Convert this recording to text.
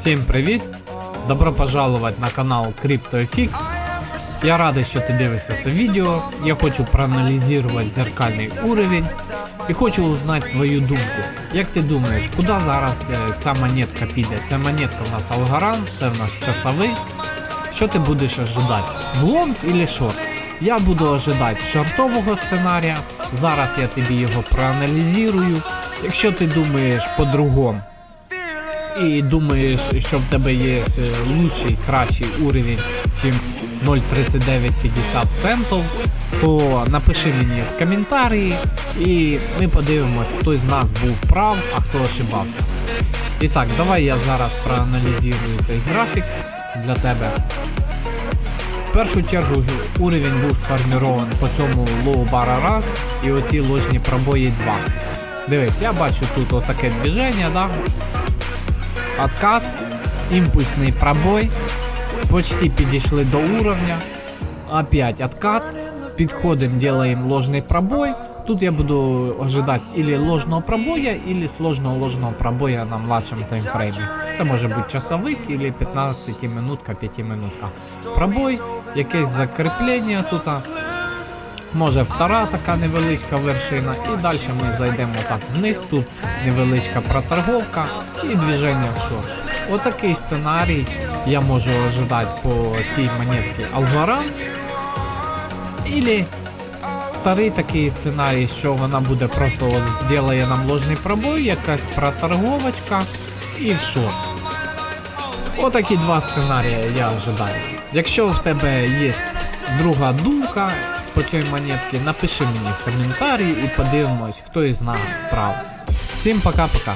Всім привіт! Добро пожаловать на канал CryptoFix. Я радий, що ти дивишся це відео. Я хочу проаналізувати зеркальний уровень і хочу узнати твою думку. Як ти думаєш, куди зараз е, ця монетка піде? Ця монетка у нас Алгоран, це в нас часовий. Що ти будеш ожидати? В лонг или шорт? Я буду ожидати шортового сценарія. Зараз я тобі його проаналізую. Якщо ти думаєш по-другому, і думаєш, що в тебе є е, лучший, кращий уровень, чим 0,3950 центів, то напиши мені в коментарі і ми подивимось, хто з нас був прав, а хто ошибався. І так, давай я зараз проаналізую цей графік для тебе. В першу чергу уровень був сформірований по цьому лоу бара раз і оці ложні пробої 2. Дивись, я бачу тут отаке движення, да? Откат, імпульсний пробой, почти підійшли до уровня, опять откат, підходим, делаем ложний пробой. Тут я буду ожидать или ложного пробоя, или сложного ложного пробоя на младшому таймфреймі. Це може бути часовик, или 15 минутка, 5 минутка. Пробой, якесь закріплення тут. Може втора така невеличка вершина, і далі ми зайдемо так вниз. Тут невеличка проторговка і движення в шорт. Отакий сценарій я можу ожидати по цій монетці Алгоран. Ілі вторий такий сценарій, що вона буде просто от зробить нам ложний пробой, якась проторговочка і в шорт. Отакі два сценарії я ожидаю. Якщо в тебе є друга думка по цій монетці, напиши мені в коментарі і подивимось, хто із нас прав. Всім пока-пока.